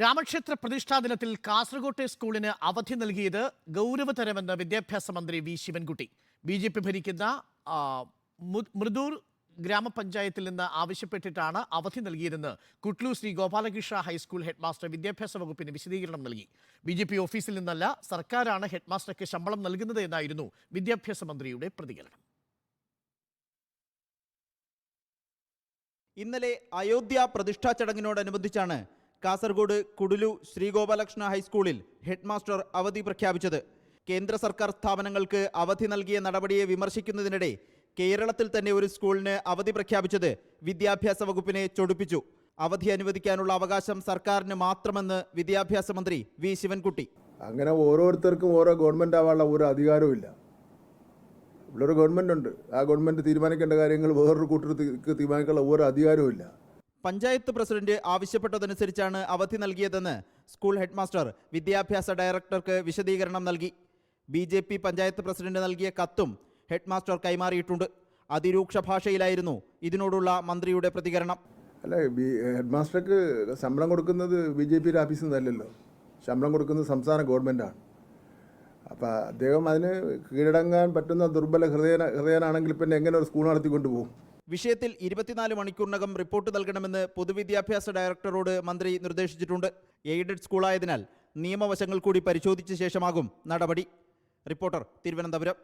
രാമക്ഷേത്ര പ്രതിഷ്ഠാ ദിനത്തിൽ കാസർകോട്ടെ സ്കൂളിന് അവധി നൽകിയത് ഗൗരവതരമെന്ന് വിദ്യാഭ്യാസ മന്ത്രി V Sivankutty. B J P ഭരിക്കുന്ന മൃദൂർ ഗ്രാമപഞ്ചായത്തിൽ നിന്ന് ആവശ്യപ്പെട്ടിട്ടാണ് അവധി നൽകിയതെന്ന് Kudlu Sri Gopalakrishna high school headmaster വിദ്യാഭ്യാസ വകുപ്പിന് വിശദീകരണം നൽകി. ബി ജെ പി ഓഫീസിൽ നിന്നല്ല സർക്കാരാണ് ഹെഡ്മാസ്റ്റർക്ക് ശമ്പളം നൽകുന്നത് എന്നായിരുന്നു വിദ്യാഭ്യാസ മന്ത്രിയുടെ പ്രതികരണം. ഇന്നലെ അയോധ്യ പ്രതിഷ്ഠാ ചടങ്ങിനോടനുബന്ധിച്ചാണ് കാസർഗോഡ് കുടുലു ശ്രീഗോപാലകൃഷ്ണ ഹൈസ്കൂളിൽ ഹെഡ്മാസ്റ്റർ അവധി പ്രഖ്യാപിച്ചത്. കേന്ദ്ര സർക്കാർ സ്ഥാപനങ്ങൾക്ക് അവധി നൽകിയ നടപടിയെ വിമർശിക്കുന്നതിനിടെ കേരളത്തിൽ തന്നെ ഒരു സ്കൂളിന് അവധി പ്രഖ്യാപിച്ചത് വിദ്യാഭ്യാസ വകുപ്പിനെ ചൊടിപ്പിച്ചു. അവധി അനുവദിക്കാനുള്ള അവകാശം സർക്കാരിന് മാത്രമെന്ന് വിദ്യാഭ്യാസ മന്ത്രി വി. ശിവൻകുട്ടി. അങ്ങനെ ഓരോരുത്തർക്കും ഓരോ ഗവൺമെന്റ് ആവാനുള്ള ഒരു അധികാരവും ഇല്ല. ഇവിടെ ഒരു ഗവൺമെന്റ് ഉണ്ട്. ആ ഗവൺമെന്റ് തീരുമാനിക്കേണ്ട കാര്യങ്ങൾ വേറൊരു കൂട്ടർക്ക് തീരുമാനിക്കാനുള്ള ഒരു അധികാരവും ഇല്ല. പഞ്ചായത്ത് പ്രസിഡന്റ് ആവശ്യപ്പെട്ടതനുസരിച്ചാണ് അവധി നൽകിയതെന്ന് സ്കൂൾ ഹെഡ്മാസ്റ്റർ വിദ്യാഭ്യാസ ഡയറക്ടർക്ക് വിശദീകരണം നൽകി. B J P panchayat president നൽകിയ കത്തും ഹെഡ്മാസ്റ്റർ കൈമാറിയിട്ടുണ്ട്. അതിരൂക്ഷ ഭാഷയിലായിരുന്നു ഇതിനോടുള്ള മന്ത്രിയുടെ പ്രതികരണം. അല്ല ഹെഡ്മാസ്റ്റർക്ക് ഹെഡ് മാസ്റ്റർക്ക് ശമ്പളം കൊടുക്കുന്നത് ബി ജെ പിയുടെ ഓഫീസിൽ നിന്നല്ലല്ലോ ശമ്പളം കൊടുക്കുന്നത് സംസ്ഥാന ഗവൺമെന്റാണ് അപ്പോൾ അദ്ദേഹം അതിന് കീഴടങ്ങാൻ പറ്റുന്ന ദുർബല ഹൃദയ ഹൃദയനാണെങ്കിൽ പിന്നെ എങ്ങനെ ഒരു സ്കൂൾ നടത്തിക്കൊണ്ട് പോകും? വിഷയത്തിൽ ഇരുപത്തിനാല് മണിക്കൂറിനകം റിപ്പോർട്ട് നൽകണമെന്ന് പൊതുവിദ്യാഭ്യാസ ഡയറക്ടറോട് മന്ത്രി നിർദ്ദേശിച്ചിട്ടുണ്ട്. എയ്ഡഡ് സ്കൂളായതിനാൽ നിയമവശങ്ങൾ കൂടി പരിശോധിച്ച ശേഷമാകും നടപടി. റിപ്പോർട്ടർ തിരുവനന്തപുരം.